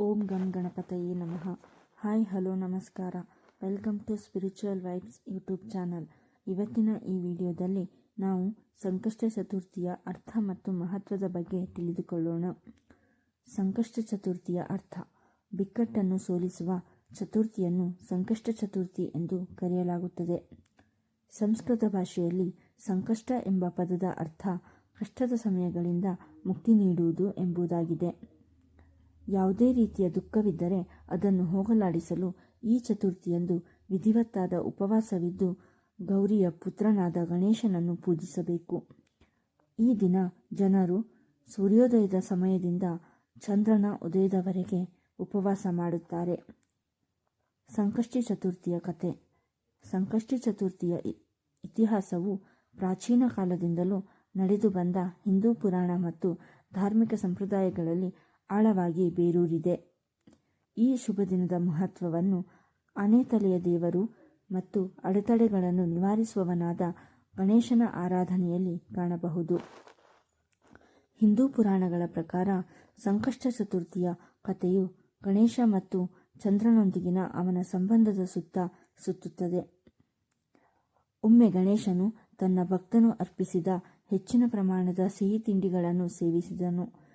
ಓಂ ಗಂ ಗಣಪತಯೇ ನಮಃ. ಹಾಯ್, ಹಲೋ, ನಮಸ್ಕಾರ. Welcome to spiritual vibes YouTube channel. ಇವತ್ತಿನ ಈ ವಿಡಿಯೋದಲ್ಲಿ ನಾವು ಸಂಕಷ್ಟ ಚತುರ್ಥಿಯ ಅರ್ಥ ಮತ್ತು ಮಹತ್ವದ ಬಗ್ಗೆ ತಿಳಿದುಕೊಳ್ಳೋಣ. ಸಂಕಷ್ಟ ಚತುರ್ಥಿಯ ಅರ್ಥ, ಬಿಕ್ಕಟ್ಟನ್ನು ಸೋಲಿಸುವ ಚತುರ್ಥಿಯನ್ನು ಸಂಕಷ್ಟ ಚತುರ್ಥಿ ಎಂದು ಕರೆಯಲಾಗುತ್ತದೆ. ಸಂಸ್ಕೃತ ಭಾಷೆಯಲ್ಲಿ ಸಂಕಷ್ಟ ಎಂಬ ಪದದ ಅರ್ಥ ಕಷ್ಟದ ಸಮಯಗಳಿಂದ ಮುಕ್ತಿ ನೀಡುವುದು ಎಂಬುದಾಗಿದೆ. ಯಾವುದೇ ರೀತಿಯ ದುಃಖವಿದ್ದರೆ ಅದನ್ನು ಹೋಗಲಾಡಿಸಲು ಈ ಚತುರ್ಥಿಯಂದು ವಿಧಿವತ್ತಾದ ಉಪವಾಸವಿದ್ದು ಗೌರಿಯ ಪುತ್ರನಾದ ಗಣೇಶನನ್ನು ಪೂಜಿಸಬೇಕು. ಈ ದಿನ ಜನರು ಸೂರ್ಯೋದಯದ ಸಮಯದಿಂದ ಚಂದ್ರನ ಉದಯದವರೆಗೆ ಉಪವಾಸ ಮಾಡುತ್ತಾರೆ. ಸಂಕಷ್ಟಿ ಚತುರ್ಥಿಯ ಕತೆ. ಸಂಕಷ್ಟಿ ಚತುರ್ಥಿಯ ಇತಿಹಾಸವು ಪ್ರಾಚೀನ ಕಾಲದಿಂದಲೂ ನಡೆದು ಬಂದ ಹಿಂದೂ ಪುರಾಣ ಮತ್ತು ಧಾರ್ಮಿಕ ಸಂಪ್ರದಾಯಗಳಲ್ಲಿ ಆಳವಾಗಿ ಬೇರೂರಿದೆ. ಈ ಶುಭ ದಿನದ ಮಹತ್ವವನ್ನು ಆನೆತಲೆಯ ದೇವರು ಮತ್ತು ಅಡೆತಡೆಗಳನ್ನು ನಿವಾರಿಸುವವನಾದ ಗಣೇಶನ ಆರಾಧನೆಯಲ್ಲಿ ಕಾಣಬಹುದು. ಹಿಂದೂ ಪುರಾಣಗಳ ಪ್ರಕಾರ ಸಂಕಷ್ಟ ಚತುರ್ಥಿಯ ಕಥೆಯು ಗಣೇಶ ಮತ್ತು ಚಂದ್ರನೊಂದಿಗಿನ ಅವನ ಸಂಬಂಧದ ಸುತ್ತ ಸುತ್ತುತ್ತದೆ. ಒಮ್ಮೆ ಗಣೇಶನು ತನ್ನ ಭಕ್ತನು ಅರ್ಪಿಸಿದ ಹೆಚ್ಚಿನ ಪ್ರಮಾಣದ ಸಿಹಿ ತಿಂಡಿಗಳನ್ನು ಸೇವಿಸಿದನು.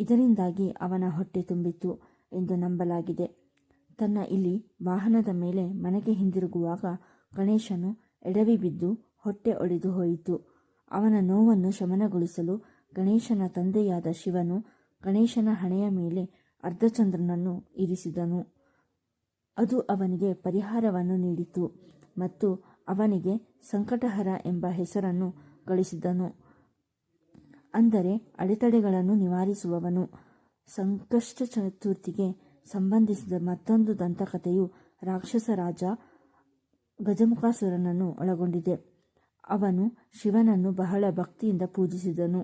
ಇದರಿಂದಾಗಿ ಅವನ ಹೊಟ್ಟೆ ತುಂಬಿತು ಎಂದು ನಂಬಲಾಗಿದೆ. ತನ್ನ ಇಲ್ಲಿ ವಾಹನದ ಮೇಲೆ ಮನೆಗೆ ಹಿಂದಿರುಗುವಾಗ ಗಣೇಶನು ಎಡವಿ ಬಿದ್ದು ಹೊಟ್ಟೆ ಒಡೆದು ಹೋಯಿತು. ಅವನ ನೋವನ್ನು ಶಮನಗೊಳಿಸಲು ಗಣೇಶನ ತಂದೆಯಾದ ಶಿವನು ಗಣೇಶನ ಹಣೆಯ ಮೇಲೆ ಅರ್ಧಚಂದ್ರನನ್ನು ಇರಿಸಿದನು. ಅದು ಅವನಿಗೆ ಪರಿಹಾರವನ್ನು ನೀಡಿತು ಮತ್ತು ಅವನಿಗೆ ಸಂಕಟಹರ ಎಂಬ ಹೆಸರನ್ನು ಗಳಿಸಿದನು. ಅಂದರೆ ಅಡೆತಡೆಗಳನ್ನು ನಿವಾರಿಸುವವನು. ಸಂಕಷ್ಟ ಚತುರ್ಥಿಗೆ ಸಂಬಂಧಿಸಿದ ಮತ್ತೊಂದು ದಂತಕಥೆಯು ರಾಕ್ಷಸ ರಾಜ ಗಜಮುಖಾಸುರನನ್ನು ಒಳಗೊಂಡಿದೆ. ಅವನು ಶಿವನನ್ನು ಬಹಳ ಭಕ್ತಿಯಿಂದ ಪೂಜಿಸಿದನು.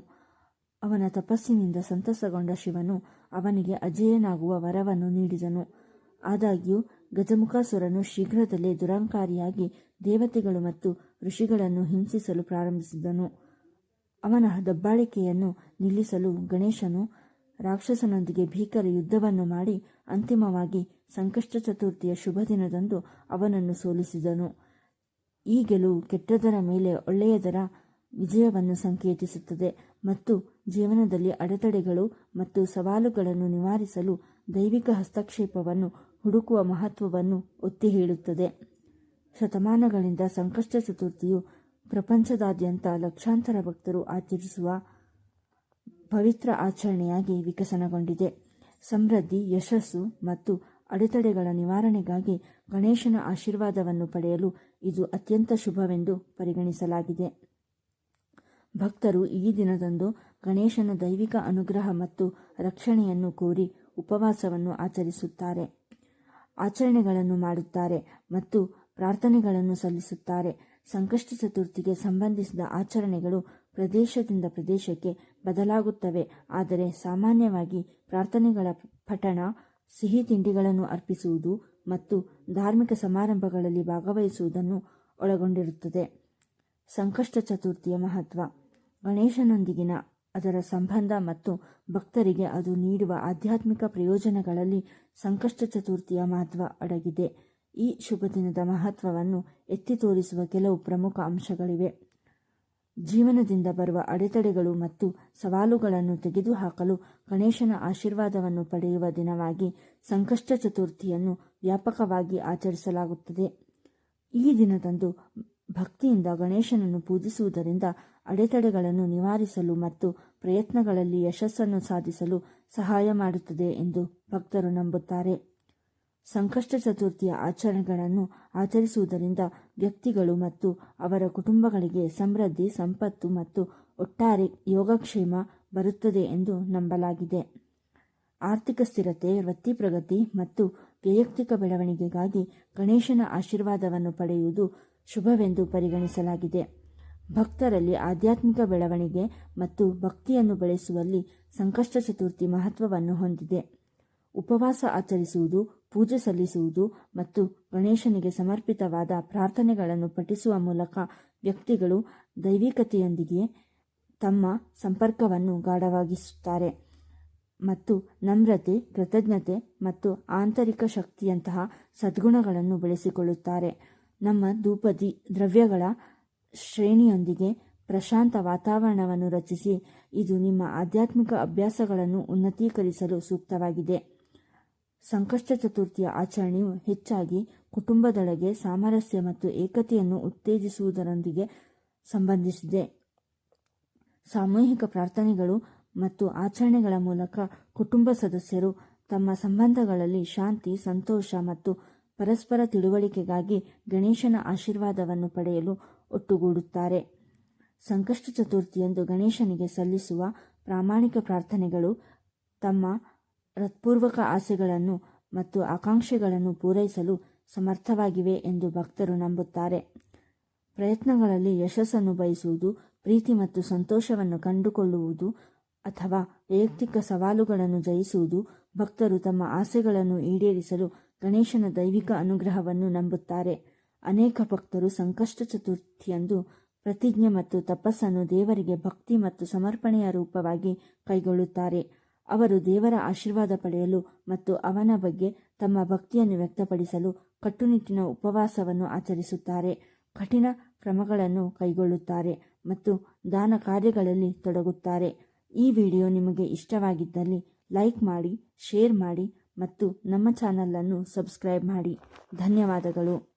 ಅವನ ತಪಸ್ಸಿನಿಂದ ಸಂತಸಗೊಂಡ ಶಿವನು ಅವನಿಗೆ ಅಜೇಯನಾಗುವ ವರವನ್ನು ನೀಡಿದನು. ಆದಾಗ್ಯೂ, ಗಜಮುಖಾಸುರನು ಶೀಘ್ರದಲ್ಲೇ ದುರಂಕಾರಿಯಾಗಿ ದೇವತೆಗಳು ಮತ್ತು ಋಷಿಗಳನ್ನು ಹಿಂಸಿಸಲು ಪ್ರಾರಂಭಿಸಿದನು. ಅವನ ದಬ್ಬಾಳಿಕೆಯನ್ನು ನಿಲ್ಲಿಸಲು ಗಣೇಶನು ರಾಕ್ಷಸನೊಂದಿಗೆ ಭೀಕರ ಯುದ್ಧವನ್ನು ಮಾಡಿ ಅಂತಿಮವಾಗಿ ಸಂಕಷ್ಟ ಚತುರ್ಥಿಯ ಶುಭ ದಿನದಂದು ಅವನನ್ನು ಸೋಲಿಸಿದನು. ಈ ಗೆಲುವು ಕೆಟ್ಟದರ ಮೇಲೆ ಒಳ್ಳೆಯದರ ವಿಜಯವನ್ನು ಸಂಕೇತಿಸುತ್ತದೆ ಮತ್ತು ಜೀವನದಲ್ಲಿ ಅಡೆತಡೆಗಳು ಮತ್ತು ಸವಾಲುಗಳನ್ನು ನಿವಾರಿಸಲು ದೈವಿಕ ಹಸ್ತಕ್ಷೇಪವನ್ನು ಹುಡುಕುವ ಮಹತ್ವವನ್ನು ಒತ್ತಿ ಹೇಳುತ್ತದೆ. ಶತಮಾನಗಳಿಂದ ಸಂಕಷ್ಟ ಚತುರ್ಥಿಯು ಪ್ರಪಂಚದಾದ್ಯಂತ ಲಕ್ಷಾಂತರ ಭಕ್ತರು ಆಚರಿಸುವ ಪವಿತ್ರ ಆಚರಣೆಯಾಗಿ ವಿಕಸನಗೊಂಡಿದೆ. ಸಮೃದ್ಧಿ, ಯಶಸ್ಸು ಮತ್ತು ಅಡೆತಡೆಗಳ ನಿವಾರಣೆಗಾಗಿ ಗಣೇಶನ ಆಶೀರ್ವಾದವನ್ನು ಪಡೆಯಲು ಇದು ಅತ್ಯಂತ ಶುಭವೆಂದು ಪರಿಗಣಿಸಲಾಗಿದೆ. ಭಕ್ತರು ಈ ದಿನದಂದು ಗಣೇಶನ ದೈವಿಕ ಅನುಗ್ರಹ ಮತ್ತು ರಕ್ಷಣೆಯನ್ನು ಕೋರಿ ಉಪವಾಸವನ್ನು ಆಚರಿಸುತ್ತಾರೆ. ಆಚರಣೆಗಳನ್ನು ಮಾಡುತ್ತಾರೆ ಮತ್ತು ಪ್ರಾರ್ಥನೆಗಳನ್ನು ಸಲ್ಲಿಸುತ್ತಾರೆ. ಸಂಕಷ್ಟ ಚತುರ್ಥಿಗೆ ಸಂಬಂಧಿಸಿದ ಆಚರಣೆಗಳು ಪ್ರದೇಶದಿಂದ ಪ್ರದೇಶಕ್ಕೆ ಬದಲಾಗುತ್ತವೆ. ಆದರೆ ಸಾಮಾನ್ಯವಾಗಿ ಪ್ರಾರ್ಥನೆಗಳ ಪಠಣ, ಸಿಹಿ ತಿಂಡಿಗಳನ್ನು ಅರ್ಪಿಸುವುದು ಮತ್ತು ಧಾರ್ಮಿಕ ಸಮಾರಂಭಗಳಲ್ಲಿ ಭಾಗವಹಿಸುವುದನ್ನು ಒಳಗೊಂಡಿರುತ್ತದೆ. ಸಂಕಷ್ಟ ಚತುರ್ಥಿಯ ಮಹತ್ವ. ಗಣೇಶನೊಂದಿಗಿನ ಅದರ ಸಂಬಂಧ ಮತ್ತು ಭಕ್ತರಿಗೆ ಅದು ನೀಡುವ ಆಧ್ಯಾತ್ಮಿಕ ಪ್ರಯೋಜನಗಳಲ್ಲಿ ಸಂಕಷ್ಟ ಚತುರ್ಥಿಯ ಮಹತ್ವ ಅಡಗಿದೆ. ಈ ಶುಭ ದಿನದ ಮಹತ್ವವನ್ನು ಎತ್ತಿ ತೋರಿಸುವ ಕೆಲವು ಪ್ರಮುಖ ಅಂಶಗಳಿವೆ. ಜೀವನದಿಂದ ಬರುವ ಅಡೆತಡೆಗಳು ಮತ್ತು ಸವಾಲುಗಳನ್ನು ತೆಗೆದುಹಾಕಲು ಗಣೇಶನ ಆಶೀರ್ವಾದವನ್ನು ಪಡೆಯುವ ದಿನವಾಗಿ ಸಂಕಷ್ಟ ಚತುರ್ಥಿಯನ್ನು ವ್ಯಾಪಕವಾಗಿ ಆಚರಿಸಲಾಗುತ್ತದೆ. ಈ ದಿನದಂದು ಭಕ್ತಿಯಿಂದ ಗಣೇಶನನ್ನು ಪೂಜಿಸುವುದರಿಂದ ಅಡೆತಡೆಗಳನ್ನು ನಿವಾರಿಸಲು ಮತ್ತು ಪ್ರಯತ್ನಗಳಲ್ಲಿ ಯಶಸ್ಸನ್ನು ಸಾಧಿಸಲು ಸಹಾಯ ಮಾಡುತ್ತದೆ ಎಂದು ಭಕ್ತರು ನಂಬುತ್ತಾರೆ. ಸಂಕಷ್ಟ ಚತುರ್ಥಿಯ ಆಚರಣೆಗಳನ್ನು ಆಚರಿಸುವುದರಿಂದ ವ್ಯಕ್ತಿಗಳು ಮತ್ತು ಅವರ ಕುಟುಂಬಗಳಿಗೆ ಸಮೃದ್ಧಿ, ಸಂಪತ್ತು ಮತ್ತು ಒಟ್ಟಾರೆ ಯೋಗಕ್ಷೇಮ ಬರುತ್ತದೆ ಎಂದು ನಂಬಲಾಗಿದೆ. ಆರ್ಥಿಕ ಸ್ಥಿರತೆ, ವೃತ್ತಿ ಪ್ರಗತಿ ಮತ್ತು ವೈಯಕ್ತಿಕ ಬೆಳವಣಿಗೆಗಾಗಿ ಗಣೇಶನ ಆಶೀರ್ವಾದವನ್ನು ಪಡೆಯುವುದು ಶುಭವೆಂದು ಪರಿಗಣಿಸಲಾಗಿದೆ. ಭಕ್ತರಲ್ಲಿ ಆಧ್ಯಾತ್ಮಿಕ ಬೆಳವಣಿಗೆ ಮತ್ತು ಭಕ್ತಿಯನ್ನು ಬೆಳೆಸುವಲ್ಲಿ ಸಂಕಷ್ಟ ಚತುರ್ಥಿ ಮಹತ್ವವನ್ನು ಹೊಂದಿದೆ. ಉಪವಾಸ ಆಚರಿಸುವುದು ಪೂಜೆ ಸಲ್ಲಿಸುವುದು ಮತ್ತು ಗಣೇಶನಿಗೆ ಸಮರ್ಪಿತವಾದ ಪ್ರಾರ್ಥನೆಗಳನ್ನು ಪಠಿಸುವ ಮೂಲಕ ವ್ಯಕ್ತಿಗಳು ದೈವಿಕತೆಯೊಂದಿಗೆ ತಮ್ಮ ಸಂಪರ್ಕವನ್ನು ಗಾಢವಾಗಿಸುತ್ತಾರೆ ಮತ್ತು ನಮ್ರತೆ, ಕೃತಜ್ಞತೆ ಮತ್ತು ಆಂತರಿಕ ಶಕ್ತಿಯಂತಹ ಸದ್ಗುಣಗಳನ್ನು ಬೆಳೆಸಿಕೊಳ್ಳುತ್ತಾರೆ. ನಮ್ಮ ಧೂಪದಿ ದ್ರವ್ಯಗಳ ಶ್ರೇಣಿಯೊಂದಿಗೆ ಪ್ರಶಾಂತ ವಾತಾವರಣವನ್ನು ರಚಿಸಿ, ಇದು ನಿಮ್ಮ ಆಧ್ಯಾತ್ಮಿಕ ಅಭ್ಯಾಸಗಳನ್ನು ಉನ್ನತೀಕರಿಸಲು ಸೂಕ್ತವಾಗಿದೆ. ಸಂಕಷ್ಟ ಚತುರ್ಥಿಯ ಆಚರಣೆಯು ಹೆಚ್ಚಾಗಿ ಕುಟುಂಬದೊಳಗೆ ಸಾಮರಸ್ಯ ಮತ್ತು ಏಕತೆಯನ್ನು ಉತ್ತೇಜಿಸುವುದರೊಂದಿಗೆ ಸಂಬಂಧಿಸಿದೆ. ಸಾಮೂಹಿಕ ಪ್ರಾರ್ಥನೆಗಳು ಮತ್ತು ಆಚರಣೆಗಳ ಮೂಲಕ ಕುಟುಂಬ ಸದಸ್ಯರು ತಮ್ಮ ಸಂಬಂಧಗಳಲ್ಲಿ ಶಾಂತಿ, ಸಂತೋಷ ಮತ್ತು ಪರಸ್ಪರ ತಿಳುವಳಿಕೆಗಾಗಿ ಗಣೇಶನ ಆಶೀರ್ವಾದವನ್ನು ಪಡೆಯಲು ಒಟ್ಟುಗೂಡುತ್ತಾರೆ. ಸಂಕಷ್ಟ ಚತುರ್ಥಿಯಂದು ಗಣೇಶನಿಗೆ ಸಲ್ಲಿಸುವ ಪ್ರಾಮಾಣಿಕ ಪ್ರಾರ್ಥನೆಗಳು ತಮ್ಮ ಹೃತ್ಪೂರ್ವಕ ಆಸೆಗಳನ್ನು ಮತ್ತು ಆಕಾಂಕ್ಷೆಗಳನ್ನು ಪೂರೈಸಲು ಸಮರ್ಥವಾಗಿವೆ ಎಂದು ಭಕ್ತರು ನಂಬುತ್ತಾರೆ. ಪ್ರಯತ್ನಗಳಲ್ಲಿ ಯಶಸ್ಸನ್ನು ಬಯಸುವುದು, ಪ್ರೀತಿ ಮತ್ತು ಸಂತೋಷವನ್ನು ಕಂಡುಕೊಳ್ಳುವುದು ಅಥವಾ ವೈಯಕ್ತಿಕ ಸವಾಲುಗಳನ್ನು ಜಯಿಸುವುದು ಭಕ್ತರು ತಮ್ಮ ಆಸೆಗಳನ್ನು ಈಡೇರಿಸಲು ಗಣೇಶನ ದೈವಿಕ ಅನುಗ್ರಹವನ್ನು ನಂಬುತ್ತಾರೆ. ಅನೇಕ ಭಕ್ತರು ಸಂಕಷ್ಟ ಚತುರ್ಥಿಯಂದು ಪ್ರತಿಜ್ಞೆ ಮತ್ತು ತಪಸ್ಸನ್ನು ದೇವರಿಗೆ ಭಕ್ತಿ ಮತ್ತು ಸಮರ್ಪಣೆಯ ರೂಪವಾಗಿ ಕೈಗೊಳ್ಳುತ್ತಾರೆ. ಅವರು ದೇವರ ಆಶೀರ್ವಾದ ಪಡೆಯಲು ಮತ್ತು ಅವನ ಬಗ್ಗೆ ತಮ್ಮ ಭಕ್ತಿಯನ್ನು ವ್ಯಕ್ತಪಡಿಸಲು ಕಟ್ಟುನಿಟ್ಟಿನ ಉಪವಾಸವನ್ನು ಆಚರಿಸುತ್ತಾರೆ. ಕಠಿಣ ಕ್ರಮಗಳನ್ನು ಕೈಗೊಳ್ಳುತ್ತಾರೆ ಮತ್ತು ದಾನ ಕಾರ್ಯಗಳಲ್ಲಿ ತೊಡಗುತ್ತಾರೆ. ಈ ವಿಡಿಯೋ ನಿಮಗೆ ಇಷ್ಟವಾಗಿದ್ದಲ್ಲಿ ಲೈಕ್ ಮಾಡಿ, ಶೇರ್ ಮಾಡಿ ಮತ್ತು ನಮ್ಮ ಚಾನಲನ್ನು ಸಬ್ಸ್ಕ್ರೈಬ್ ಮಾಡಿ. ಧನ್ಯವಾದಗಳು.